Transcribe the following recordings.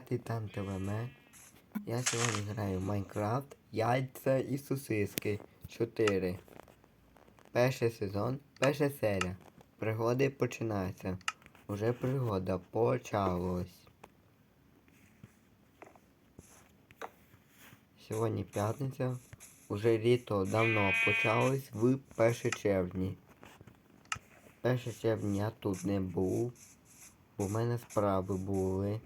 Титан ТВМ. Я сьогодні граю в Майнкрафт, Яйця і сосиски 4. Перший сезон, перша серія. Пригоди починаються. Уже пригода почалась. Сьогодні п'ятниця. Уже літо давно почалось в 1 червні. 1 червня я тут не був, в мене справи були.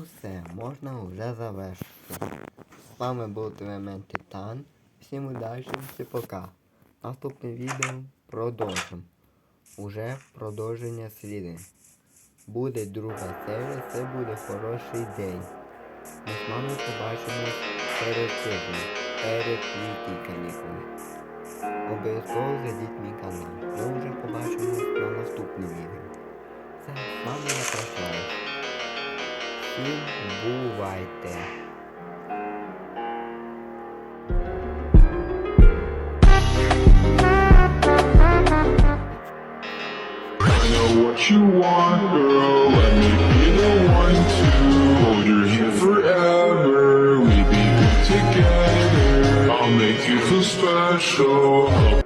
Ну все, можна вже завершити. З вами був ТВМ Титан. Всім удачі, всі пока. Наступне відео продовжимо. Уже продовження сліди. Буде друга серія, це буде хороший день. Ми з вами побачимось перед тижнем, перед літні канікули. Обов'язково зайдіть мій канал. Ми вже побачимось на наступне відео. Все, з вами я прощаюсь. Всім бувайте! I know what you want, girl. Let me be the one to hold your hand forever. We be good together. I'll make you feel special.